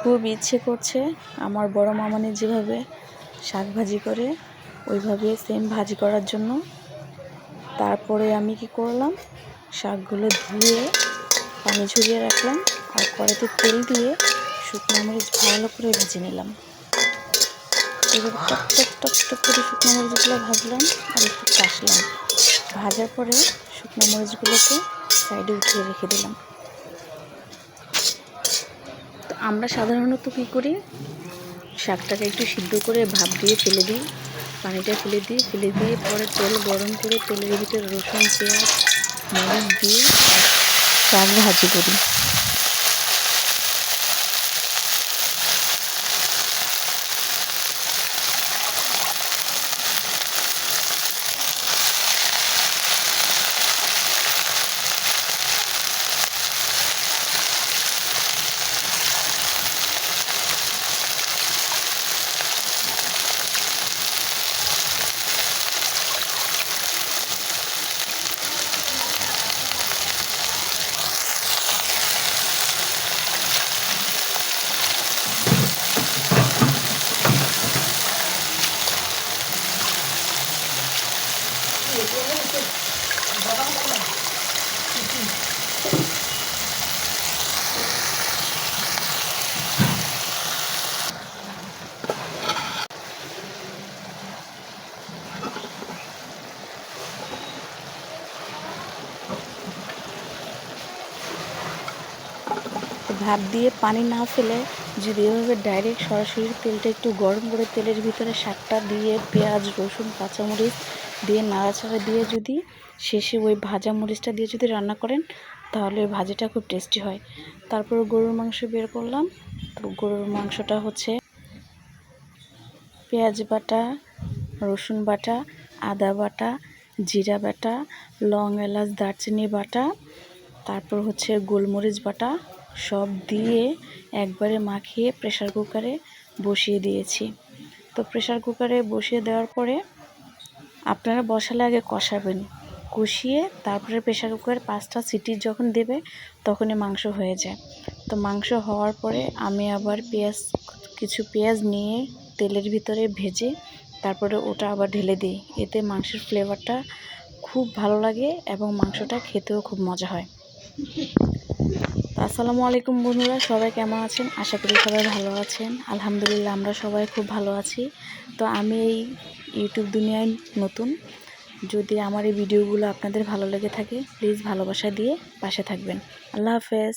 খুব ইচ্ছে করছে আমার বড় মামানি যেভাবে শাক ভাজি করে, ওইভাবে সেম ভাজি করার জন্য। তারপরে আমি কি করলাম? শাকগুলো ধুয়ে পানি ঝরিয়ে রাখলাম আর কড়াইতে তেল দিয়ে শুকনো মরিচ ভালো করে ভেজে নিলাম। এবার টক টক টক টক করে শুকনো মরিচগুলো ভাজলাম আর একটু কাশলাম ভাজার পরে শুকনো মরিচগুলোকে সাইডে উঠিয়ে রেখে দিলাম। আমরা সাধারণত কী করি? শাকটাকে একটু সিদ্ধ করে ভাপ দিয়ে ফেলে দিই, পানিটা ফেলে দিই, ফেলে দিয়ে পরে তেল গরম করে তেলের ভিতরে রসুন, পেঁয়াজ, মরিচ দিয়ে শাক ভাজি করি তো ভাপ দিয়ে পানি না ফেলে যদি এভাবে ডাইরেক্ট সরাসরি তেলটা একটু গরম করে তেলের ভিতরে শাকটা দিয়ে পেঁয়াজ, রসুন, কাঁচামরিচ দিয়ে নাড়াচাড়া দিয়ে যদি শেষে ওই ভাজা মরিচটা দিয়ে যদি রান্না করেন, তাহলে ওই ভাজাটা খুব টেস্টি হয়। তারপর গরুর মাংস বের করলাম। তো গরুর মাংসটা হচ্ছে পেঁয়াজ বাটা, রসুন বাটা, আদা বাটা, জিরা বাটা, লং এলাচ, দারচিনি বাটা, তারপর হচ্ছে গোলমরিচ বাটা সব দিয়ে একবারে মাখিয়ে প্রেসার কুকারে বসিয়ে দিয়েছি। তো প্রেসার কুকারে বসিয়ে দেওয়ার পরে আপনারা বসালে আগে কষাবেন। কষিয়ে তারপরে প্রেসার কুকার পাঁচটা সিটি যখন দেবে তখনই মাংস হয়ে যায়। তো মাংস হওয়ার পরে আমি আবার পেঁয়াজ, কিছু পেঁয়াজ নিয়ে তেলের ভিতরে ভেজে তারপরে ওটা আবার ঢেলে দিই। এতে মাংসের ফ্লেভারটা খুব ভালো লাগে এবং মাংসটা খেতেও খুব মজা হয়। আসসালামু আলাইকুম বন্ধুরা, সবাই কেমন আছেন? আশা করি সবাই ভালো আছেন। আলহামদুলিল্লাহ, আমরা সবাই খুব ভালো আছি। তো আমি এই ইউটিউব দুনিয়ায় নতুন। যদি আমার এই ভিডিওগুলো আপনাদের ভালো লেগে থাকে প্লিজ ভালোবাসা দিয়ে পাশে থাকবেন। আল্লাহ হাফেজ।